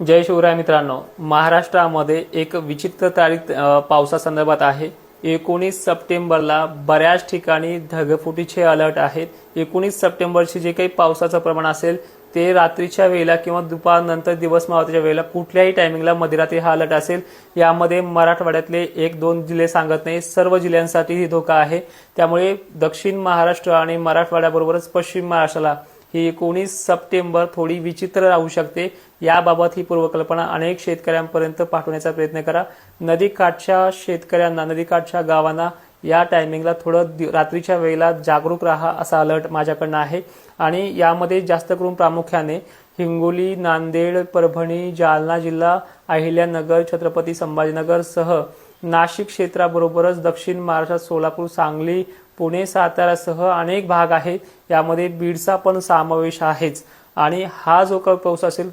जय शिवराय मित्रांनो. महाराष्ट्रामध्ये एक विचित्र तारीख पावसासंदर्भात आहे. एकोणीस सप्टेंबरला बऱ्याच ठिकाणी ढगफुटीचे अलर्ट आहेत. एकोणीस सप्टेंबरची जे काही पावसाचं प्रमाण असेल ते रात्रीच्या वेळेला किंवा दुपारनंतर दिवस मावतीच्या वेळेला कुठल्याही टायमिंगला मध्यरात्री हा अलर्ट असेल. यामध्ये मराठवाड्यातले एक दोन जिल्हे सांगत नाही सर्व जिल्ह्यांसाठी ही धोका आहे. त्यामुळे दक्षिण महाराष्ट्र आणि मराठवाड्याबरोबरच पश्चिम महाराष्ट्राला ही एकोणीस सप्टेंबर थोडी विचित्र राहू शकते. याबाबत ही पूर्वकल्पना अनेक शेतकऱ्यांपर्यंत पाठवण्याचा प्रयत्न करा. नदीकाठच्या शेतकऱ्यांना नदीकाठच्या गावांना या टायमिंगला थोडं रात्रीच्या वेळेला जागरूक राहा असा अलर्ट माझ्याकडनं आहे. आणि यामध्ये जास्त करून प्रामुख्याने हिंगोली नांदेड परभणी जालना जिल्हा अहिल्यानगर छत्रपती संभाजीनगर सह नाशिक क्षेत्राबरोबरच दक्षिण महाराष्ट्रात सोलापूर सांगली पुणे सातारासह अनेक भाग आहेत. यामध्ये बीडचा पण समावेश आहेच. आणि हा जो काही पाऊस असेल